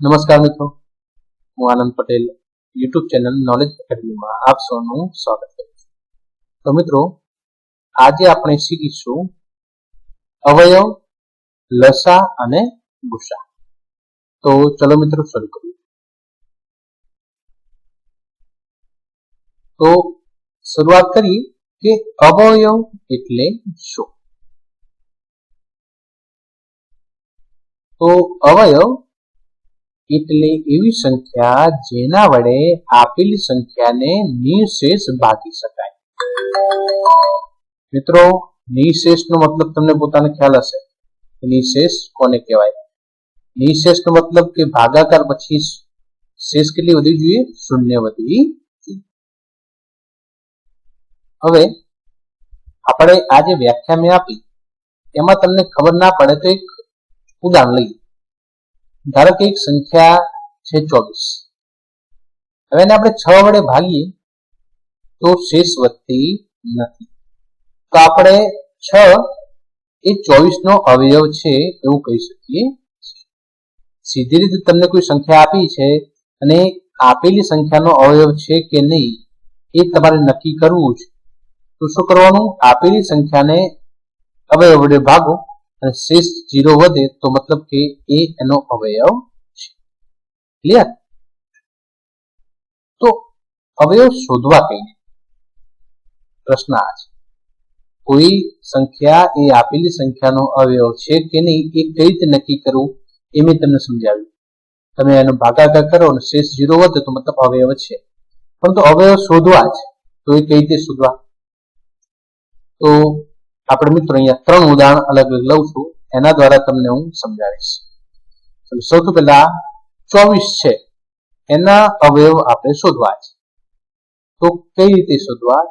નમસ્કાર મિત્રો, હું Anand Patel, YouTube channel knowledge એકેડમીમાં આપ સૌનું સ્વાગત કરું છું. તો મિત્રો, આજે આપણે શીખીશું અવયવ, લસા અને ગુસા તો ચલો મિત્રો શરૂ કરીએ. તો શરૂઆત કરી કે અવયવ એટલે શું? તો અવયવ એટલે એવી સંખ્યા જેના વડે આપેલી સંખ્યાને નિશેષ ભાગી શકાય. મિત્રો, નિશેષનો મતલબ તમને પોતાને ખ્યાલ હશે. નિશેષ કોને કહેવાય? નિશેષનો મતલબ કે ભાગાકાર પછી શેષ કેટલી વધવી જોઈએ? શૂન્ય વધવી હવે આપણે આ જે વ્યાખ્યા મેં આપી. એમાં તમને ખબર ના પડે તો એક ઉદાહરણ લઈએ. ધારો કે એક સંખ્યા છે ચોવીસ. હવે એને આપણે છ વડે ભાગીએ તો શેષ વધતી નથી. તો આપણે છ એ ચોવીસ નો અવયવ છે એવું કહી શકીએ. સીધી રીતે તમને કોઈ સંખ્યા આપી છે અને આપેલી સંખ્યાનો અવયવ છે કે નહીં એ તમારે નક્કી કરવું છે તો શું કરવાનું? આપેલી સંખ્યાને અવયવ વડે ભાગો. અને શેષ જીરો વધે તો મતલબ કે એ એનો અવયવ છે. ક્લિયર તો અવયવ શોધવા કઈ પ્રશ્ન આ છે. કોઈ સંખ્યા એ આપેલી સંખ્યાનો અવયવ છે કે નહીં એ કઈ રીતે નક્કી કરવું એ મેં તમને સમજાવ્યું. તમે એનો ભાગાકાર કરો અને શેષ જીરો વધે તો મતલબ અવયવ છે. પરંતુ અવયવ શોધવા છે તો એ કઈ રીતે શોધવા? તો આપણે મિત્રો અહીંયા ત્રણ ઉદાહરણ અલગ અલગ લઉં છું. એના દ્વારા તમને હું સમજાવીશ. સૌથી પહેલા ચોવીસ છે. એના અવયવ આપણે શોધવા છે. તો કઈ રીતે શોધવા?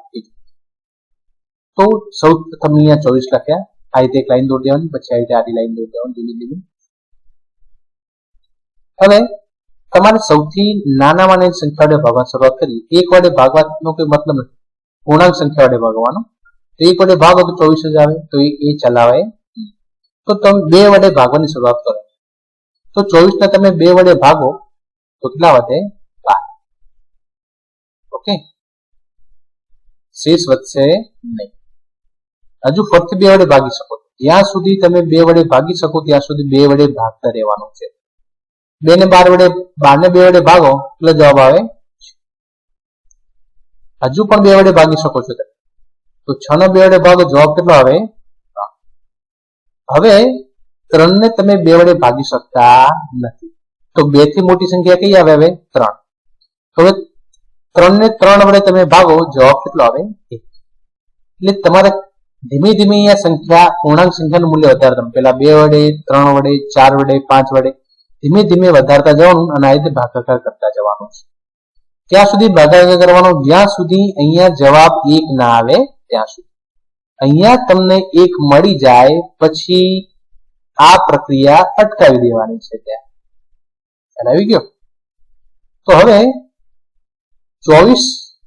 તો સૌ પ્રથમ અહીંયા ચોવીસ લખ્યા. આ રીતે એક લાઈન દોરી દેવાની, પછી આ રીતે આડી લાઈન દોરી દેવાની, ધીમે ધીમે. હવે તમારે સૌથી નાના નાની સંખ્યા વડે ભાગવાની શરૂઆત કરી એક વડે ભાગવાનો કોઈ મતલબ નથી. પૂર્ણાંક સંખ્યા વડે ભાગવાનો તો એક વડે ભાગો તો ચોવીસ જ આવે, તો એ ચલાવે. તો તમે બે વડે ભાગવાની શરૂઆત કરો. તો ચોવીસ ના તમે બે વડે ભાગો, તો કેટલા વધે? બાર. ઓકે? શેષ વધશે નહીં. હજુ ફક્ત બે વડે ભાગી શકો. જ્યાં સુધી તમે બે વડે ભાગી શકો, ત્યાં સુધી બે વડે ભાગતા રહેવાનું છે. બે ને બાર વડે બાર ને બે વડે ભાગો, એટલે જવાબ આવે હજુ પણ બે વડે ભાગી શકો છો તમે. તો છ નો બે વડે ભાગો જવાબ કેટલો આવે? હવે ત્રણ ને તમે બે વડે ભાગી શકતા નથી. તો બેથી મોટી સંખ્યા કઈ આવે હવે? ત્રણ. હવે ત્રણ ને ત્રણ વડે તમે ભાગો, જવાબ કેટલો આવે? એટલે તમારે ધીમે ધીમે અહીંયા સંખ્યા, પૂર્ણાંક સંખ્યાનું મૂલ્ય વધારે તમે પેલા બે વડે, ત્રણ વડે, ચાર વડે, પાંચ વડે. ધીમે ધીમે વધારતા જવાનું અને આ રીતે ભાગાકાર કરતા જવાનું છે. ત્યાં સુધી ભાગાકાર કરવાનો, જ્યાં સુધી અહીંયા જવાબ એક ના આવે ત્યાં સુધી. અહીંયા તમને એક મળી જાય, પછી આ પ્રક્રિયા અટકાવી દેવાની છે ત્યાં. આવી ગયો? તો હવે ચોવીસ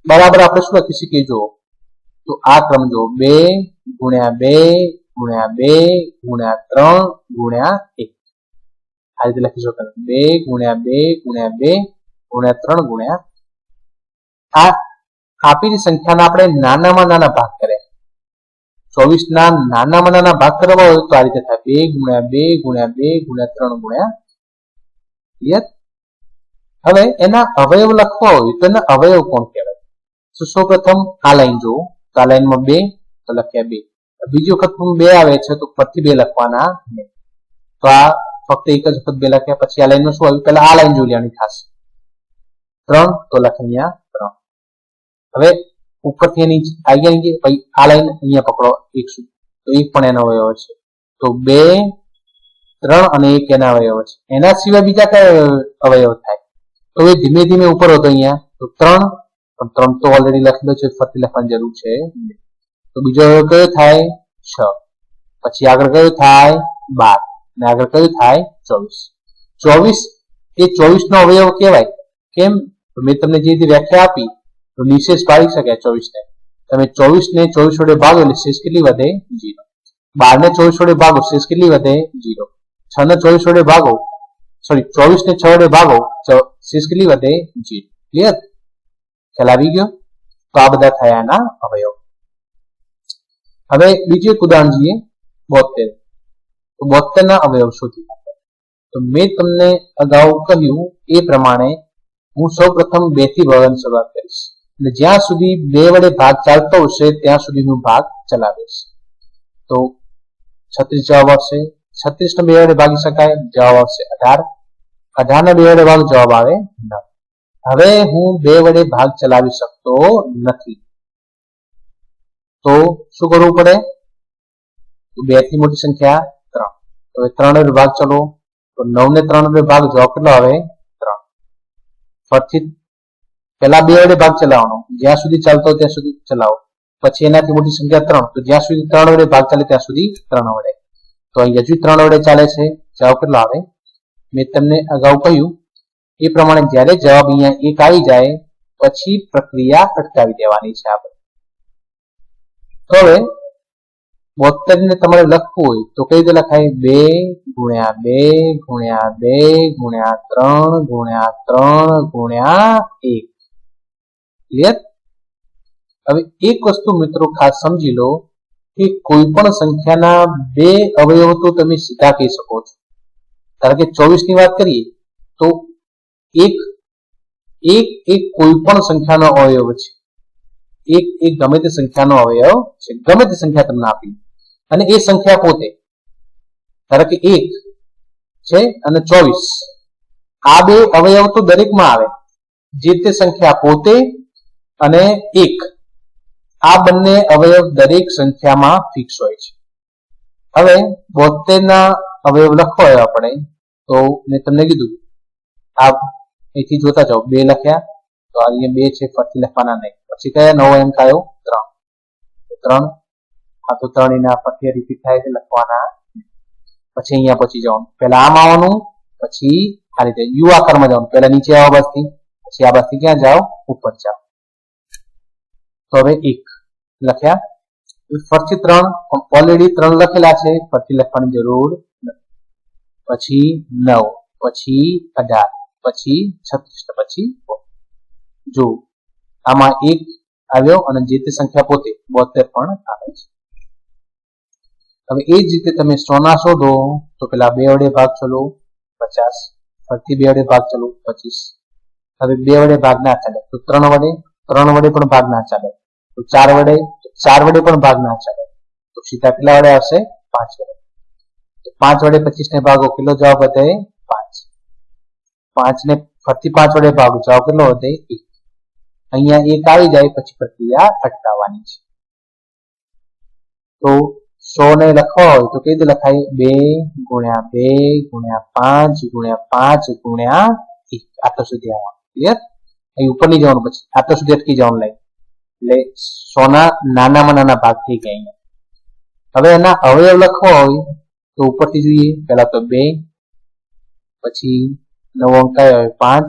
બરાબર આપણે શું લખી શકીએ? જો તો આ ક્રમ જો બે ગુણ્યા બે ગુણ્યા બે ગુણ્યા ત્રણ ગુણ્યા એક. આ રીતે લખી શકો બે ગુણ્યા બે ગુણ્યા બે ગુણ્યા ત્રણ ગુણ્યા આ આપેલી સંખ્યાના આપણે નાનામાં નાના ભાગ કર્યા. ચોવીસ ના નાનામાં નાના ભાગ કરવા હોય તો આ રીતે થાય. બે ગુણ્યા બે ગુણ્યા બે ગુણ્યા ત્રણ ગુણ્યા હવે એના અવયવ લખવા હોય તો એના અવયવ કોણ કહેવાય? તો સૌ પ્રથમ આ લાઈન જુઓ. તો આ લાઈનમાં બે, તો લખ્યા બે. બીજી વખત પણ બે આવે છે તો પરથી બે લખવાના તો આ ફક્ત એક જ વખત બે લખ્યા. પછી આ લાઈનમાં શું આવ્યું? પેલા આ લાઈન જોઈ લેવાની ખાસ. ત્રણ, તો લખે ત્રણ. હવે ઉપરથી એની આવી ગયા પછી આ લાઈન અહીંયા પકડો, એક સુધી તો એક પણ એનો અવયવ છે. તો બે, ત્રણ અને એક એના અવયવ છે. એના સિવાય બીજા કયા અવયવ થાય? તો એ ધીમે ધીમે ઉપર હતો અહીંયા. તો ત્રણ, પણ ત્રણ તો ઓલરેડી લખેલો છે ફરતી લખવાની જરૂર છે. તો બીજો અવયવ કયો થાય? છ. પછી આગળ કયો થાય? બાર. અને આગળ કયું થાય? ચોવીસ. ચોવીસ એ ચોવીસ નો અવયવ કહેવાય. કેમ? મેં તમને જે રીતે વ્યાખ્યા આપી તો નિશેષ ભાગી શકાય ચોવીસ ને તમે ચોવીસ ને ચોવીસ વડે ભાગો એટલે શેષ કેટલી વધે? જીરો બાર ને ચોવીસ વડે ભાગો, શેષ કેટલી વધે? જીરો છ ને ચોવીસ વડે ભાગો, સોરી ચોવીસ ને છ વડે ભાગો શેષ કેટલી વધે? Zero clear? ખ્યાલ આવી ગયો? તો આ બધા થયા એના અવયવ. હવે બીજું એક ઉદાહરણ જોઈએ બોતેર તો બોતેર ના અવયવ શોધી તો મેં તમને અગાઉ કહ્યું એ પ્રમાણે હું સૌ પ્રથમ બેથી ભાગવાની શરૂઆત કરીશ. અને જ્યાં સુધી બે વડે ભાગ ચાલતો હશે, ત્યાં સુધી હું ભાગ ચલાવીશ તો છત્રીસ જવાબ આવશે. છત્રીસ ને બે વડે ભાગી શકાય, જવાબ આવશે અઢાર. અઢાર ને બે વડે ભાગ જવાબ આવે નવ. હવે હું બે વડે ભાગ ચલાવી શકતો નથી. તો શું કરવું પડે? બેથી મોટી સંખ્યા ત્રણ. હવે ત્રણ વડે ભાગ ચલો. તો નવ ને ત્રણ વડે ભાગ જવાબ કેટલો આવે? ત્રણ. ફરીથી પેલા બે વડે ભાગ ચલાવવાનો. જ્યાં સુધી ચાલતો ત્યાં સુધી ચલાવો. પછી એનાથી મોટી સંખ્યા ત્રણ. તો જ્યાં સુધી ત્રણ વડે ભાગ ચાલે ત્યાં સુધી ત્રણ વડે. તો અહીં હજુ ત્રણ વડે ચાલે છે. જવાબ કેટલો આવે? મેં તમને અગાઉ કહ્યું. એ પ્રમાણે જ્યારે જવાબ અહીંયા એક આવી જાય, પછી પ્રક્રિયા અટકાવી દેવાની છે આપણે. તો હવે બોતેર ને તમારે લખવું હોય તો કઈ રીતે લખાય? બે ગુણ્યા બે ગુણ્યા બે ગુણ્યા ત્રણ ગુણ્યા ત્રણ ગુણ્યા એક. ક્લિયર હવે એક વસ્તુ મિત્રો ખાસ સમજી લો કે કોઈ પણ સંખ્યાના બે અવયવ તો તમે સીધા કહી શકો છો. કારણ કે ચોવીસની વાત કરીએ તો એક એક એક કોઈ પણ સંખ્યાનો અવયવ છે. એક એક ગમે તે સંખ્યાનો અવયવ છે. ગમે તે સંખ્યા તમને આપી અને એ સંખ્યા પોતે. ધારો કે એક છે અને ચોવીસ. આ બે અવયવ તો દરેકમાં આવે. જે તે સંખ્યા પોતે અને એક. આ બંને અવયવ દરેક સંખ્યામાં ફિક્સ હોય છે. હવે બોતેર ના અવયવ હોય આપણે, તો મેં તમને કીધું. આ અહીંથી જોતા જાઓ, બે લખ્યા, તો અહીંયા બે છે, ફરીથી લખવાના નહીં. પછી કયા નવો અંક આવ્યો ત્રણ. ત્રણ. આ તો ત્રણ એના ફરીથી રિપીટ થાય છે લખવાના પછી અહીંયા પછી જવાનું. પહેલા આમ આવવાનું, પછી આ રીતે. યુ આકારમાં જવાનું. પહેલા નીચે આવો બસથી. પછી આ બસથી ક્યાં જાઓ? ઉપર જાઓ. તો હવે એક લખ્યા. ફરથી ત્રણ ઓલરેડી ત્રણ લખેલા છે. ફરથી લખવાની જરૂર પછી નવ, પછી અઢાર, પછી છત્રીસ, પછી જો આમાં એક આવ્યો અને જે તે સંખ્યા પોતે બોતેર પણ આવે છે. હવે એ જ રીતે તમે સોના શોધો, તો પેલા બે વડે ભાગ ચલો, પચાસ. ફરીથી બે વડે ભાગ ચલો, પચીસ. હવે બે વડે ભાગ ના ચાલે તો ત્રણ વડે ત્રણ વડે પણ ભાગ ના ચાલે. તો ચાર વડે ચાર વડે પણ ભાગ ના ચાલે. તો સીધા કેટલા વડે આવશે? પાંચ વડે. તો પાંચ વડે પચીસ ને ભાગો, કેટલો જવાબ વધે પાંચ. પાંચ ને ફરતી પાંચ વડે ભાગો, જવાબ કેટલો વધે એક. અહીંયા એક આવી જાય, પછી પ્રક્રિયા અટકાવવાની છે. તો સો ને લખવા હોય તો કઈ રીતે લખાય? બે ગુણ્યા બે ગુણ્યા પાંચ ગુણ્યા પાંચ ગુણ્યા એક. આટલા સુધી આવવાનું ક્લિયર અહીં ઉપર નહીં જવાનું પછી આટલો સુધી અટકી જવાનું લાઈન એટલે સોના નાનામાં નાના ભાગ થઈ ગયા અહીંયા. હવે એના અવયવ લખવા હોય તો ઉપરથી જોઈએ. પહેલા તો બે, પછી નવો અંક હોય પાંચ,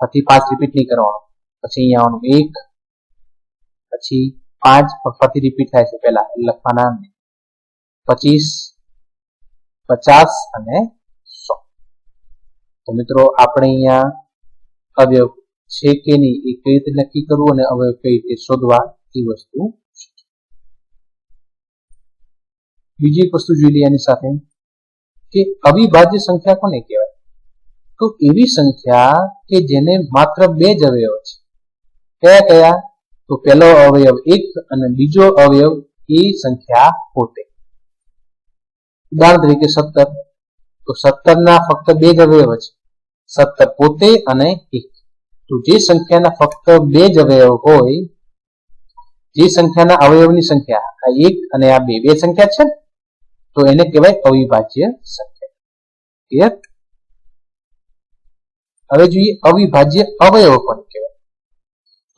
પછી પાંચ રિપીટ નહીં કરવાનો. પછી અહીંયા આવવાનું એક, પછી પાંચ ફરીથી રિપીટ થાય છે પહેલા લખવાના પચીસ, પચાસ અને સો. તો મિત્રો, આપણે અહીંયા અવયવ છે કે નહીં, એ કઈ રીતે નક્કી કરવું અને હવે કઈ રીતે શોધવા એ વસ્તુ બીજી વસ્તુ જોઈ લઈએ એની સાથે કે અવિભાજ્ય સંખ્યા કોને કહેવાય? તો એવી સંખ્યા કે જેને માત્ર બે જ અવયવ છે. કયા કયા? તો પહેલો અવયવ એક અને બીજો અવયવ એ સંખ્યા પોતે. ઉદાહરણ તરીકે સત્તર. તો સત્તર ના ફક્ત બે જ અવયવ છે. સત્તર પોતે અને એક. જે સંખ્યાના ફક્ત બે જ અવયવ હોય, જે સંખ્યાના અવયવની સંખ્યા એક અને આ બે બે સંખ્યા છે તો એને કહેવાય અવિભાજ્ય સંખ્યા. ક્લિયર હવે જોઈએ અવિભાજ્ય અવયવ પણ કહેવાય.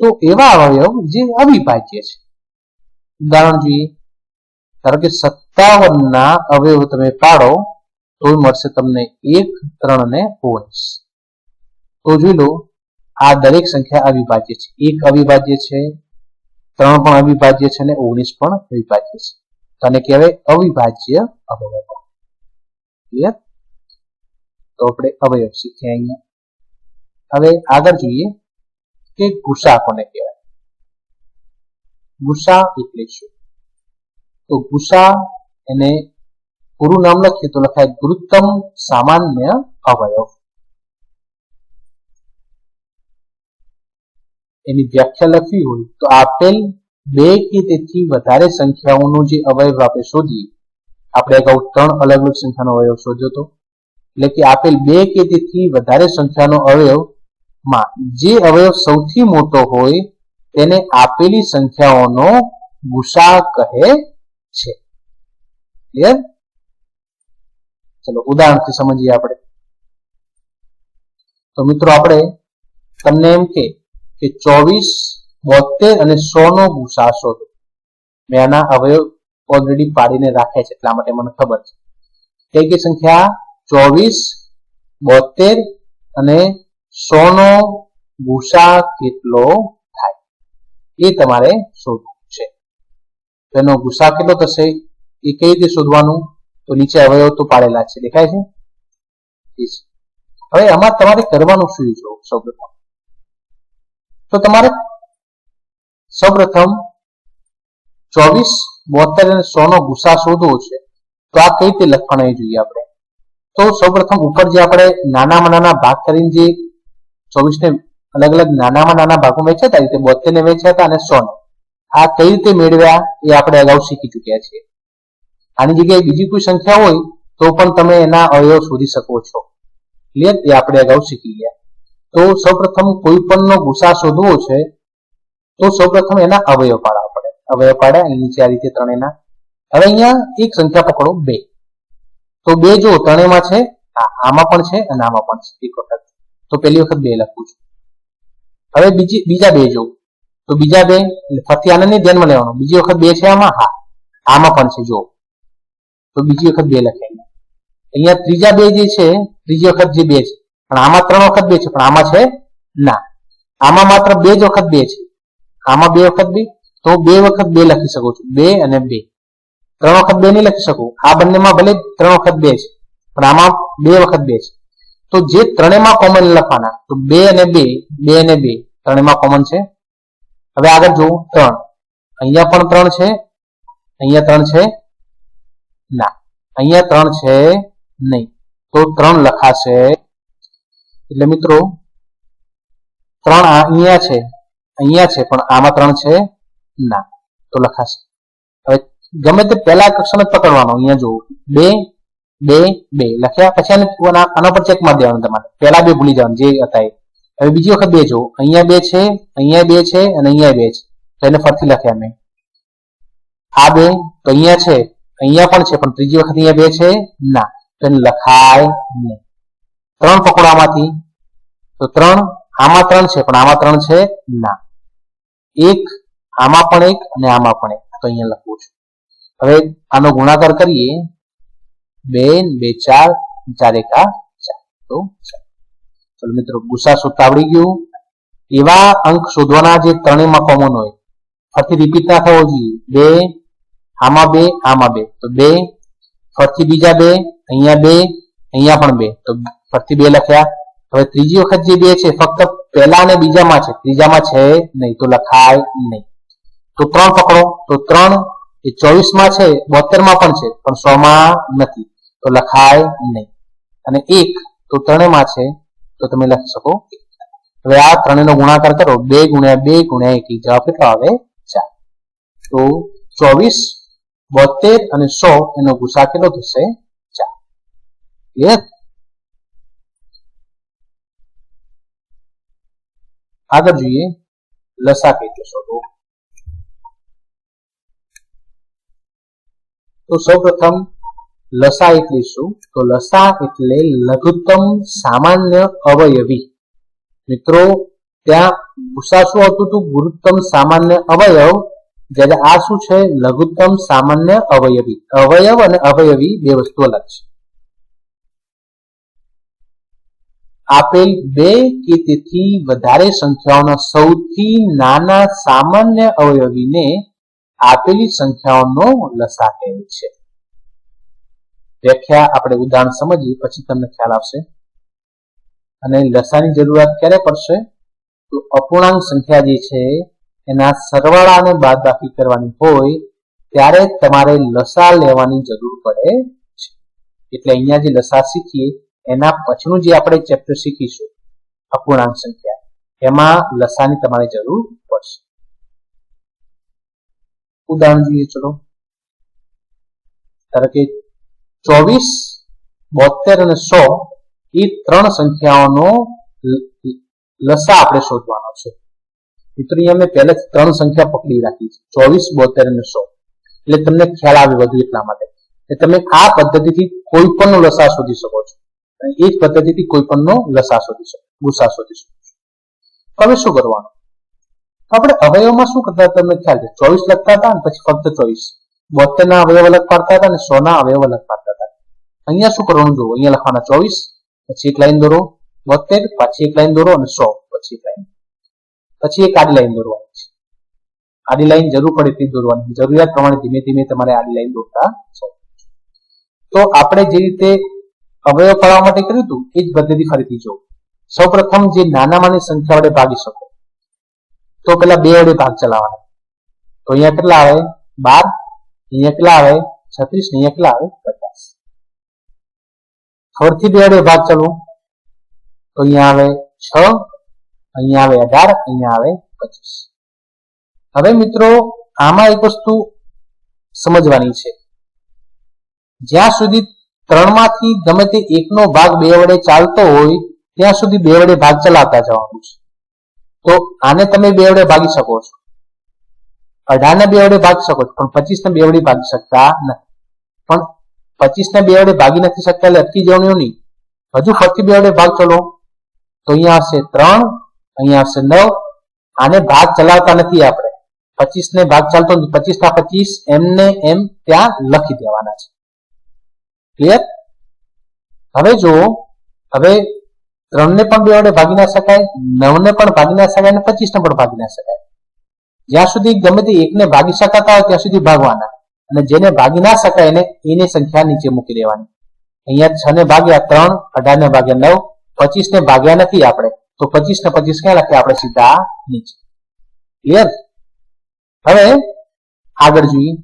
તો એવા અવયવ જે અવિભાજ્ય છે. ઉદાહરણ જોઈએ, ધારો કે સત્તાવન ના અવયવ તમે પાડો તો મળશે તમને એક, ત્રણ ને ઓગણીસ. તો જોઈ લો આ દરેક સંખ્યા અવિભાજ્ય છે. એક અવિભાજ્ય છે, ત્રણ પણ અવિભાજ્ય છે અને ઓગણીસ પણ અવિભાજ્ય છે. તને કહેવાય અવિભાજ્ય અવયવ. તો આપણે અવયવ શીખ્યા અહીંયા. હવે આગળ જોઈએ કે ગુસા કોને કહેવાય? ગુસા એટલે શું? તો ગુસા એને ગુરુ નામ લખીએ તો લખાય ગુરુત્તમ સામાન્ય અવયવ. એની વ્યાખ્યા લખવી હોય તો આપેલ બે કે તેથી વધારે સંખ્યાઓનો જે અવયવ આપણે શોધીએ, આપણે અગાઉ ત્રણ અલગ અલગ સંખ્યાનો અવયવ શોધ્યો હતો. એટલે કે આપેલ બે કે તેથી વધારે સંખ્યાનો અવયવમાં જે અવયવ સૌથી મોટો હોય તેને આપેલી સંખ્યાઓનો ગુસા કહે છે. ક્લિયર ચલો, ઉદાહરણથી સમજીએ આપણે. તો મિત્રો, આપણે તમને એમ કે કે ચોવીસ બોતેર અને સો નો ગુસા શોધો મેં આના અવયવ ઓલરેડી પાડીને રાખ્યા છે, એટલા માટે મને ખબર છે. કઈ કઈ સંખ્યા? ચોવીસ બોતેર અને સો નો ગુસા કેટલો થાય? એ તમારે શોધવું છે. તેનો ગુસા કેટલો થશે? એ કઈ રીતે શોધવાનું? તો નીચે અવયવ તો પાડેલા છે, દેખાય છે? હવે આમાં તમારે કરવાનું શું જો સૌપ્રથમ? તો તમારે સૌપ્રથમ ચોવીસ, બોતેર અને સો નો ગુસા શોધવો છે. તો આ કઈ રીતે લખવાના જોઈએ આપણે. તો સૌપ્રથમ ઉપર જે આપણે નાનામાં નાના ભાગ કરીને જે ચોવીસ ને અલગ અલગ નાનામાં નાના ભાગમાં વેચ્યા હતા રીતે બોતેર ને વેચ્યા હતા અને સો ને. આ કઈ રીતે મેળવ્યા એ આપણે અગાઉ શીખી ચુક્યા છીએ. આની જગ્યાએ બીજી કોઈ સંખ્યા હોય તો પણ તમે એના અવયવ શોધી શકો છો. ક્લિયર એ આપણે અગાઉ શીખી ગયા. તો સૌપ્રથમ કોઈ પણનો ગુસા શોધવો છે, તો સૌપ્રથમ એના અવયવ પાડવા પડે. અવયવ પાડે અહીં નીચે આ રીતે ત્રણેના હવે અહીંયા એક સંખ્યા પકડો, બે. તો બે જો ત્રણેમાં છે આમાં પણ છે અને આમાં પણ છે, એક વખત. તો પહેલી વખત બે લખું છું. હવે બીજી, બીજા બે જો. તો બીજા બે ફરી આનંદને ધ્યાનમાં લેવાનું. બીજી વખત બે છે આમાં? હા. આમાં પણ છે, જો. તો બીજી વખત બે લખે. અહીંયા ત્રીજા બે જે છે, ત્રીજી વખત જે બે છે પણ આમાં ત્રણ વખત બે છે, પણ આમાં છે ના. આમાં માત્ર બે જ વખત બે છે. આમાં બે વખત બે, તો બે વખત બે લખી શકો છો. બે અને બે. ત્રણ વખત બે નહીં લખી શકું. આ બંનેમાં ભલે ત્રણ વખત બે છે, પણ આમાં બે વખત બે છે. તો જે ત્રણેયમાં કોમન લખવાના, તો બે અને બે બે અને બે, ત્રણેયમાં કોમન છે. હવે આગળ જુઓ ત્રણ. અહીંયા પણ ત્રણ છે, અહીંયા ત્રણ છે, ના. અહીંયા ત્રણ છે નહીં. તો ત્રણ લખાશે એટલે મિત્રો, ત્રણ અહીંયા છે અહીંયા છે, પણ આમાં ત્રણ છે ના. તો લખાશે. હવે ગમે તે પહેલા અક્ષર જ પકડવાનો, અહીંયા જુઓ. બે બે બે. લખ્યા પછી આને આના પર ચેક મારી દેવાનું તમારે. પહેલા બે ભૂલી જવાનું, જે હતા હવે બીજી વખત બે જુઓ. અહીંયા બે છે, અહીંયા બે છે, અને અહીંયા બે છે. એને ફરીથી લખ્યા મેં. આ બે, તો અહીંયા છે, અહીંયા પણ છે, પણ ત્રીજી વખત અહીંયા બે છે, ના. તો એને લખાય નહીં. ત્રણ પકોડામાંથી, તો ત્રણ, આમાં ત્રણ છે, પણ આમાં ત્રણ છે ના. એક, આમાં પણ એક અને આમાં પણ એક. તો અહીંયા લખવું છું. હવે આનો ગુણાકાર કરીએ. બે બે, ચાર ચાર, એકા ચાર. તો ચલો મિત્રો ગુસા સૂત્ર આવડી ગયું. એવા અંક શોધવાના જે ત્રણેયમાં કોમન હોય. ફરીથી રિપીટ ના થવો જોઈએ. બે, આમાં બે આમાં બે. તો બે, ફરીથી બીજા બે, અહીંયા બે અહીંયા પણ બે. તો ફરીથી બે લખ્યા. હવે ત્રીજી વખત જે બે છે, ફક્ત પહેલા અને બીજામાં છે. ત્રીજામાં છે નહીં તો લખાય નહીં. તો ત્રણ પકડો. તો ત્રણ એ ચોવીસમાં છે બોતેરમાં પણ છે, પણ સો માં નથી. તો લખાય નહીં. અને એક તો ત્રણેયમાં છે, તો તમે લખી શકો. હવે આ ત્રણેયનો ગુણાકાર કરો. બે ગુણ્યા બે ગુણ્યા એક. જવાબ કેટલો આવે? ચાર. તો ચોવીસ, બોતેર અને સો એનો ગુસા કેટલો થશે? ક્લિયર આગળ જોઈએ. લસા કેટલો શોધો તો સૌપ્રથમ લસા એટલે શું? તો લસા એટલે લઘુત્તમ સામાન્ય અવયવી. મિત્રો, ત્યાં ગુસા શું હતું હતું ગુરુત્તમ સામાન્ય અવયવ. જ્યારે આ શું છે? લઘુત્તમ સામાન્ય અવયવી. અવયવ અને અવયવી બે વસ્તુ અલગ છે. આપેલ બે કે તેથી વધારે સંખ્યાઓના સૌથી નાના સામાન્ય અવયવીને આપેલી સંખ્યાઓનો લસા કહે છે. વ્યાખ્યા આપણે ઉદાહરણ સમજીએ, પછી તમને ખ્યાલ આવશે. અને લસાની જરૂરિયાત ક્યારે પડશે? તો અપૂર્ણાંક સંખ્યા જે છે, એના સરવાળા અને બાદબાકી કરવાની હોય, ત્યારે તમારે લસા લેવાની જરૂર પડે છે. એટલે અહીંયા જે લસા શીખીએ એના પછીનું જે આપણે ચેપ્ટર શીખીશું, અપૂર્ણાંક સંખ્યા, એમાં લસાની તમારે જરૂર પડશે. ઉદાહરણ જોઈએ, ચલો. ધારો કે ચોવીસ બોતેર અને સો એ ત્રણ સંખ્યાઓનો લસા આપણે શોધવાનો છે. મિત્રો, અહીંયા મેં પહેલેથી ત્રણ સંખ્યા પકડી રાખી છે. ચોવીસ બોતેર અને સો. એટલે તમને ખ્યાલ આવે વધુ એટલા માટે તમે આ પદ્ધતિથી કોઈ પણ લસા શોધી શકો છો. એ જ પદ્ધતિથી કોઈ પણનો લસા શોધી શકો ગુસા શોધી શકો. હવે શું કરવાનું? આપણે અવયવમાં શું કરતા તમને ખ્યાલ છે? ચોવીસ લખતા હતા ને પછી ફક્ત ચોવીસ. બોતેર ના અવયવ અલગ પાડતા હતા અને સો ના અવયવ અલગ પાડતા હતા. અહીંયા શું કરવાનું જોવો અહીંયા લખવાના ચોવીસ, પછી એક લાઈન દોરો, બોતેર, પાછી એક લાઈન દોરો અને સો, પછી એક લાઈન. પછી એક આડી લાઈન દોરવાની છે. આડી લાઈન જરૂર પડે તે દોરવાની. જરૂરિયાત પ્રમાણે ધીમે ધીમે તમારે આડી લાઈન દોરતા. તો આપણે જે રીતે અવયવ પાડવા માટે કર્યું હતું, એ જ પદ્ધતિ ફરીથી જો સૌપ્રથમ જે નાનામાંની સંખ્યા વડે ભાગી શકો. તો પેલા બે વડે ભાગ ચલાવવાના. તો અહીંયા કેટલા આવે? બાર. અહીંયા કેટલા આવે? છત્રીસ. અહીંયા કેટલા આવે? પચાસ. ફરથી બે વડે ભાગ ચલો તો અહીંયા આવે છ. અહીંયા આવે અઢાર. અહીંયા આવે પચીસ. હવે મિત્રો, આમાં એક વસ્તુ સમજવાની છે. જ્યાં સુધી ત્રણમાંથી ગમે તે એકનો ભાગ બે વડે ચાલતો હોય, ત્યાં સુધી બે વડે ભાગ ચલાવતા જવાનું છે. તો આને તમે બે વડે ભાગી શકો છો. અઢાર ને બે વડે ભાગી શકો છો, પણ પચીસ ને બે વડે ભાગી શકતા નથી. પણ પચીસ ને બે વડે ભાગી નથી શકતા એટલે અટકી જવાનું નહીં. હજુ ફરતી બે વડે ભાગ ચલો. તો અહીંયા આવશે ત્રણ, અહીંયા આવશે નવ, આને ભાગ ચલાવતા નથી આપણે. પચીસ ને ભાગ ચાલતો પચીસ ના પચીસ, એમને એમ ત્યાં લખી દેવાના છે. ક્લિયર હવે જો હવે ત્રણ ને પણ બે વડે ભાગી ના શકાય નવ ને પણ ભાગી ના શકાય અને પચીસ ને પણ ભાગી ના શકાય. જ્યાં સુધી ગમે તે એકને ભાગી શકાતા હોય, ત્યાં સુધી ભાગવાના. અને જેને ભાગી ના શકાય એને, એની સંખ્યા નીચે મૂકી દેવાની. અહીંયા છ ને ભાગ્યા ત્રણ અઢાર ને ભાગ્યા નવ પચીસ ને ભાગ્યા નથી આપણે. તો પચીસ ને પચીસ ક્યાં લખીએ આપણે? સીધા નીચે. ક્લિયર હવે આગળ જોઈએ.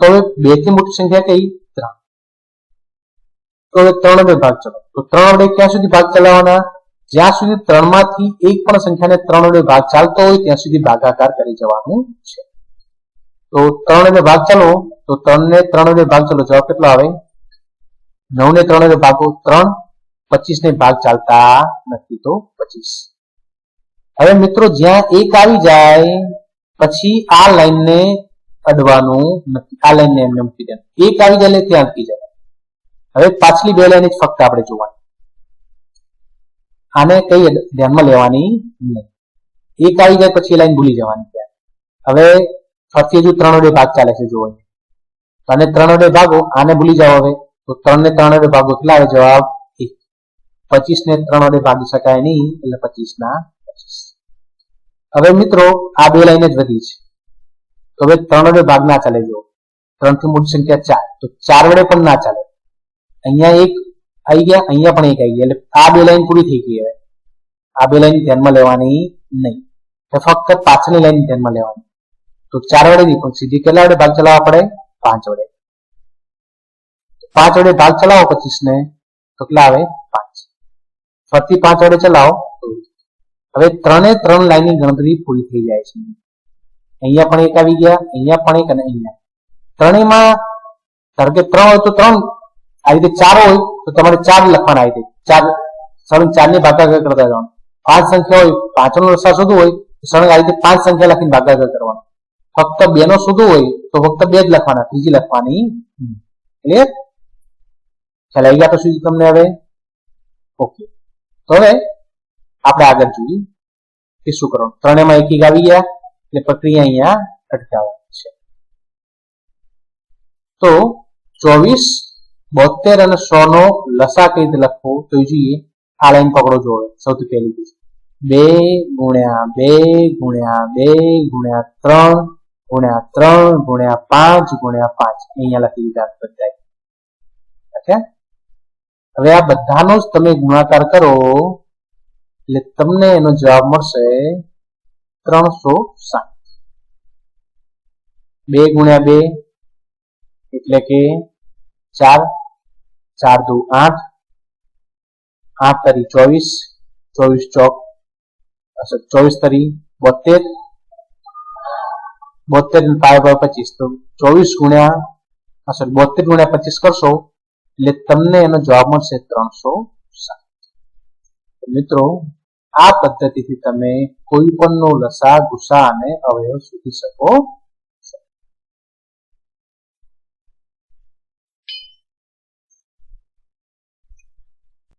તો બેથી મોટી સંખ્યા કઈ? તો હવે ત્રણ વડે ભાગ ચલાવો. તો ત્રણ વડે ક્યાં સુધી ભાગ ચલાવવાના? જ્યાં સુધી ત્રણમાંથી એક પણ સંખ્યાને ત્રણ વડે ભાગ ચાલતો હોય, ત્યાં સુધી ભાગાકાર કરી જવાનું છે. તો ત્રણ વડે ભાગ ચાલો. તો ત્રણ ને ત્રણ વડે ભાગ ચાલો. જવાબ કેટલો આવે? નવ ને ત્રણ વડે ભાગો ત્રણ પચીસ ને ભાગ ચાલતા નથી તો પચીસ. હવે મિત્રો, જ્યાં એક આવી જાય, પછી આ લાઈનને અડવાનું નથી. આ લાઈનને એમને મૂકી દેવાનું. એક આવી જાય એટલે ત્યાં અટકી જાય હવે પાછલી બે લાઈન જ ફક્ત આપણે જોવાની. આને કઈ ધ્યાનમાં લેવાની નહીં. એક આવી જાય પછી લાઈન ભૂલી જવાની હવે ફરતી હજુ ત્રણ વડે ભાગ ચાલે છે જોવાની અને ત્રણ વડે ભાગો આને ભૂલી જાઓ હવે. તો ત્રણ ને ત્રણ વડે ભાગો કેટલા આવે? જવાબ એક. પચીસ ને ત્રણ વડે ભાગી શકાય નહીં, એટલે પચીસ ના પચીસ. હવે મિત્રો, આ બે લાઈન જ વધી છે. તો હવે ત્રણ વડે ભાગ ના ચાલે જુઓ ત્રણથી મોટી સંખ્યા ચાર. તો ચાર વડે પણ ના ચાલે. અહીંયા એક આવી ગયા, અહીંયા પણ એક આવી ગયા. એટલે આ બે લાઈન પૂરી થઈ ગઈ હવે. આ બે લાઈન ધ્યાનમાં લેવાની નહીં. ફક્ત પાછળની લાઈન ધ્યાનમાં લેવાની. તો ચાર વડે નહીં, પણ સીધી કેટલા વડે ભાગ ચલાવવા પડે? પાંચ વડે. પાંચ વડે ભાગ ચલાવો પચીસ ને, તો કેટલા આવે? પાંચ. ફરતી પાંચ વડે ચલાવો હવે ત્રણે ત્રણ લાઈનની ગણતરી પૂરી થઈ જાય છે. અહીંયા પણ એક આવી ગયા, અહીંયા પણ એક અને અહીંયા. ત્રણેયમાં, ધારો કે ત્રણ હોય તો ત્રણ આ રીતે ચાર હોય, તો તમારે ચાર લખવાના આવી ચાર સળંગ ચારની ભાગાકાર કરતા જવાનું. પાંચ સંખ્યા હોય પાંચ નો રસ્તા શોધવું હોય, તો સળંગ આ રીતે પાંચ સંખ્યા લખીને ભાગાકાર કરવાનો. ફક્ત બે નો શોધવું હોય, તો ફક્ત બે જ લખવાના, ત્રીજી લખવાની. ક્લિયર ખ્યાલ આવી ગયા તો તમને હવે? ઓકે તો હવે આપણે આગળ જોઈએ કે શું કરવાનું. ત્રણેયમાં એક એક આવી ગયા, એટલે પ્રક્રિયા અહીંયા અટકાવવાની છે. તો ચોવીસ બોતેર અને સો નો લસા કઈ રીતે લખવો? તો જોઈએ, આ લાઈન પકડો જોડે સૌથી પહેલી ચીજ બે ગુણ્યા બે ગુણ્યા બે ગુણ્યા ત્રણ ગુણ્યા ત્રણ ગુણ્યા પાંચ ગુણ્યા પાંચ. અહીંયા લખી દીધા બધા ઓકે? હવે આ બધાનો જ તમે ગુણાકાર કરો, એટલે તમને એનો જવાબ મળશે ત્રણસો સાઠ. બે ગુણ્યા બે એટલે કે ચાર ચાર દુ આઠ આઠ તરી ચોવીસ ચોવીસ ચોક ચોવીસ તરી બોતેર બોતેર પાય બાય પચીસ. તો ચોવીસ ગુણ્યા સોરી બોતેર ગુણ્યા પચીસ કરશો, એટલે તમને એનો જવાબ મળશે ત્રણસો મિત્રો, આ પદ્ધતિથી તમે કોઈ પણ નો લસા ગુસા અને અવયવ શોધી શકો